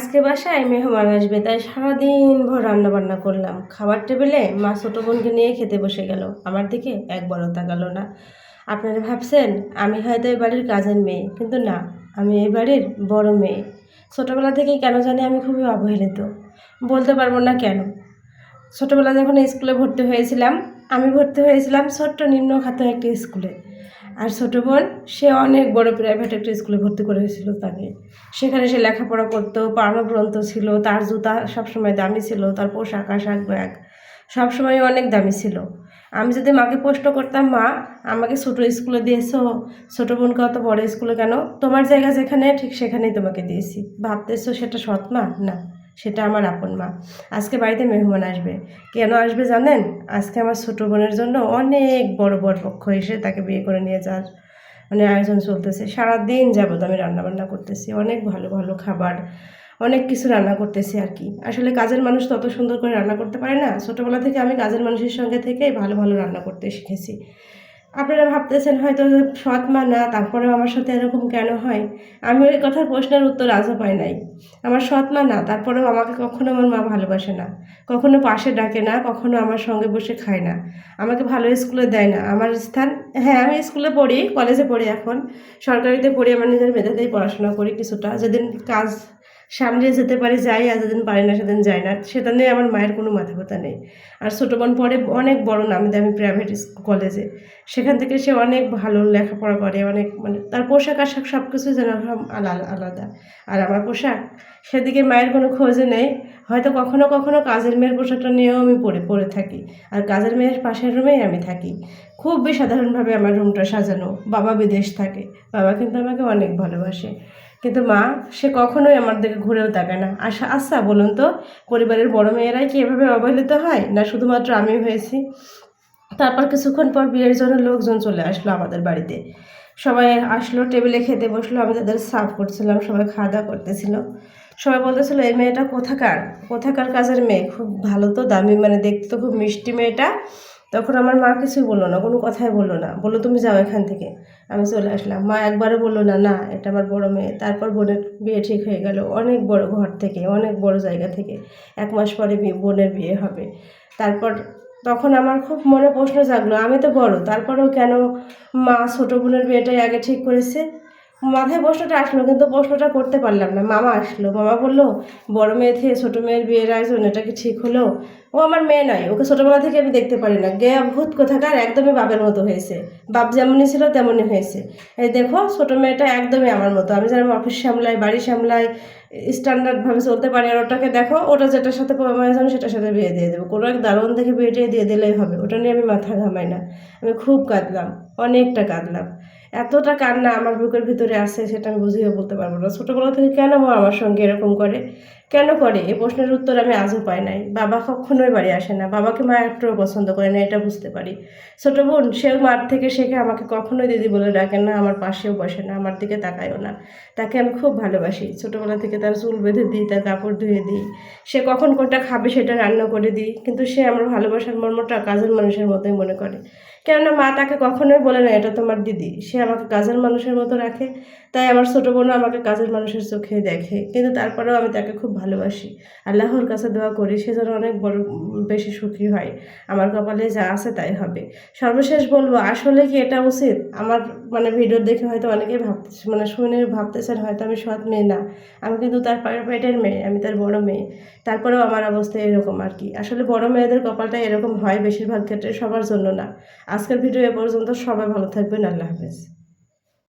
আজকে বাসায় মেহমান আসবে, তাই সারাদিন ভর রান্না বান্না করলাম। খাবার টেবিলে মা ছোটো বোনকে নিয়ে খেতে বসে গেল। আমার দিকে একবারও তাকালো না। আপনারা ভাবছেন, আমি হয়তো এই বাড়ির কাজের মেয়ে, কিন্তু না, আমি এই বাড়ির বড় মেয়ে। ছোটোবেলা থেকেই কেন জানি আমি খুবই অবহেলিত। বলতে পারব না কেন। ছোটোবেলা যখন স্কুলে ভর্তি হয়েছিলাম, আমি ভর্তি হয়েছিলাম ছোট্ট নিম্ন খাতে একটি স্কুলে। আর ছোটো বোন, সে অনেক বড় প্রাইভেট একটা স্কুলে ভর্তি করেছিল তাকে। সেখানে সে লেখাপড়া করতো গ্রন্থ ছিল, তার জুতা সবসময় দামি ছিল, তার পোশাক আশাক, ব্যাগ সবসময় অনেক দামি ছিল। আমি যদি মাকে প্রশ্ন করতাম, মা, আমাকে ছোটো স্কুলে দিয়েছ? ছোটো বোনকে অত বড় স্কুলে কেন? তোমার জায়গা যেখানে, ঠিক সেখানেই তোমাকে দিয়েছি। ভাবতেছো সেটা সৎ মা? না। সেটা আমার আপন মা। আজকে বাড়িতে মেহমান আসবে। কেন আসবে জানেন? আজকে আমার ছোটো বোনের জন্য অনেক বড় বড় পক্ষ এসে তাকে বিয়ে করে নিয়ে যাওয়ার মানে আয়োজন চলতেছে। সারাদিন যাবত আমি রান্না বান্না করতেছি, অনেক ভালো ভালো খাবার, অনেক কিছু রান্না করতেছি আর কি। আসলে কাজের মানুষ তত সুন্দর করে রান্না করতে পারে না। ছোটোবেলা থেকে আমি কাজের মানুষের সঙ্গে থেকেই ভালো ভালো রান্না করতে শিখেছি। আপনারা ভাবতেছেন হয়তো সৎ মা না, তারপরেও আমার সাথে এরকম কেন হয়? আমি ওই কথার প্রশ্নের উত্তর আজও পাই নাই। আমার সৎ মা না, তারপরেও আমাকে কখনো আমার মা ভালোবাসে না। কখনো পাশে ডাকে না, কখনো আমার সঙ্গে বসে খায় না। আমাকে ভালো স্কুলে দেয় না। আমার স্থান হ্যাঁ আমি স্কুলে পড়ি, কলেজে পড়ি এখন। সরকারিতে পড়ি, আমার নিজের মেধাতেই পড়াশোনা করি কিছুটা। যেদিন কাজ সামলিয়ে যেতে পারি, যাই, আর যেদিন পারি না সেদিন যায় না। সেটা নিয়ে আমার মায়ের কোনো মাথা ব্যথা নেই। আর ছোটো বোন পড়ে অনেক বড় নামি দামি প্রাইভেট কলেজে সেখান থেকে সে অনেক ভালো লেখাপড়া করে, অনেক মানে তার পোশাক আশাক সব কিছু যেন আলাদা আলাদা। আর আমার পোশাক, সেদিকে মায়ের কোনো খোঁজ নেই। হয়তো কখনো কখনো কাজের মেয়ের পোশাকটা নিয়েও আমি পরে পরে থাকি। আর কাজের মেয়ের পাশের রুমেই আমি থাকি। খুবই সাধারণভাবে আমার রুমটা সাজানো। বাবা বিদেশ থাকে। বাবা কিন্তু আমাকে অনেক ভালোবাসে। কিন্তু মা, সে কখনোই আমার দিকে ঘুরেও তাকায় না। আশা আচ্ছা বলুন তো, পরিবারের বড় মেয়েরাই কি এভাবে অবহেলিত হয়, না শুধুমাত্র আমি হয়েছি? তারপর কিছুক্ষণ পর বিয়ের জন্য লোকজন চলে আসলো আমাদের বাড়িতে। সবাই আসলো, টেবিলে খেতে বসল, আমি তাদের সার্ভ করছিলাম, সবাই খাওয়া দাওয়া করতেছিল। সবাই বলতেছিল, এই মেয়েটা কোথাকার? কোথাকার কাজের মেয়ে? খুব ভালো তো, দামি মানে দেখতে তো খুব মিষ্টি মেয়েটা। তখন আমার মা কিছুই বলল না, কোনো কথাই বলল না। বলল, তুমি যাও এখান থেকে। আমি চলে আসলাম। মা একবারও বলল না না, এটা আমার বড় মেয়ে। তারপর বোনের বিয়ে ঠিক হয়ে গেল অনেক বড় ঘর থেকে, অনেক বড় জায়গা থেকে। এক মাস পরে বোনের বিয়ে হবে। তারপর তখন আমার খুব মনে প্রশ্ন জাগলো, আমি তো বড়, তারপরেও কেন মা ছোটো বোনের বিয়েটাই আগে ঠিক করেছে? মাথায় প্রশ্নটা আসলো, কিন্তু প্রশ্নটা করতে পারলাম না। মামা আসলো। মামা বলল, বড় মেয়ে থেকে ছোটো মেয়ের বিয়ের আয়োজন, এটা কি ঠিক হলো? ও আমার মেয়ে নয়, ওকে ছোটোবেলা থেকে আমি দেখতে পারি না। গে ভূত কোথাকার, একদমই বাপের মতো হয়েছে। বাপ যেমনই ছিল তেমনই হয়েছে। এই দেখো, ছোটো মেয়েটা একদমই আমার মতো। আমি যেরকম অফিস সামলাই, বাড়ি সামলাই স্ট্যান্ডার্ডভাবে চলতে পারি, আর ওটাকে দেখো, ওটা যেটার সাথে প্রয়োজন সেটার সাথে বিয়ে দিয়ে দেবো। কোনো এক দারুণ দেখে বিয়েটিয়ে দিয়ে দিলেই হবে। ওটা নিয়ে আমি মাথা ঘামাই না। আমি খুব কাঁদলাম, অনেকটা কাঁদলাম। এতটা কান্না আমার বুকের ভিতরে আছে সেটা আমি বুঝিয়ে বলতে পারব না। ছোটোবেলা থেকে কেন মা আমার সঙ্গে এরকম করে? কেন করে? এই প্রশ্নের উত্তর আমি আজও পাই নাই। বাবা কখনোই বাড়ি আসে না। বাবাকে মা একটুও পছন্দ করে না, এটা বুঝতে পারি। ছোটো বোন, সেও মার থেকে শেখে আমাকে কখনোই দিদি বলে ডাকে না, আমার পাশেও বসে না, আমার দিকে তাকায়ও না। তাকে আমি খুব ভালোবাসি। ছোটোবেলা থেকে তার চুল বেঁধে দিই, তার কাপড় ধুয়ে দিই। সে কখন কোনটা খাবে সেটা রান্না করে দিই। কিন্তু সে আমার ভালোবাসার মর্মটা কাজের মানুষের মতোই মনে করে। কেননা মা তাকে কখনোই বলে না, এটা তোমার দিদি। সে আমাকে কাজের মানুষের মতো রাখে। তাই আমার ছোটো বোনও আমাকে কাজের মানুষের চোখে দেখে। কিন্তু তারপরেও আমি তাকে খুব ভালোবাসি। আল্লাহর কাছে দোয়া করি, সে যেন অনেক বড় বেশি সুখী হয়। আমার কপালে যা আছে তাই হবে। সর্বশেষ বলব, আসলে কি এটা উচিত? আমার মানে ভিডিও দেখে হয়তো অনেকেই ভাবতেছে মানে শুনে ভাবতেছেন হয়তো আমি সৎ মেয়ে না। আমি কিন্তু তার পেটের মেয়ে, আমি তার বড় মেয়ে। তারপরেও আমার অবস্থা এরকম আর কি। আসলে বড় মেয়েদের কপালটা এরকম হয় বেশিরভাগ ক্ষেত্রে সবার জন্য না। আজকের ভিডিও এ পর্যন্ত সবাই ভালো থাকবেন, আল্লাহ হাফেজ।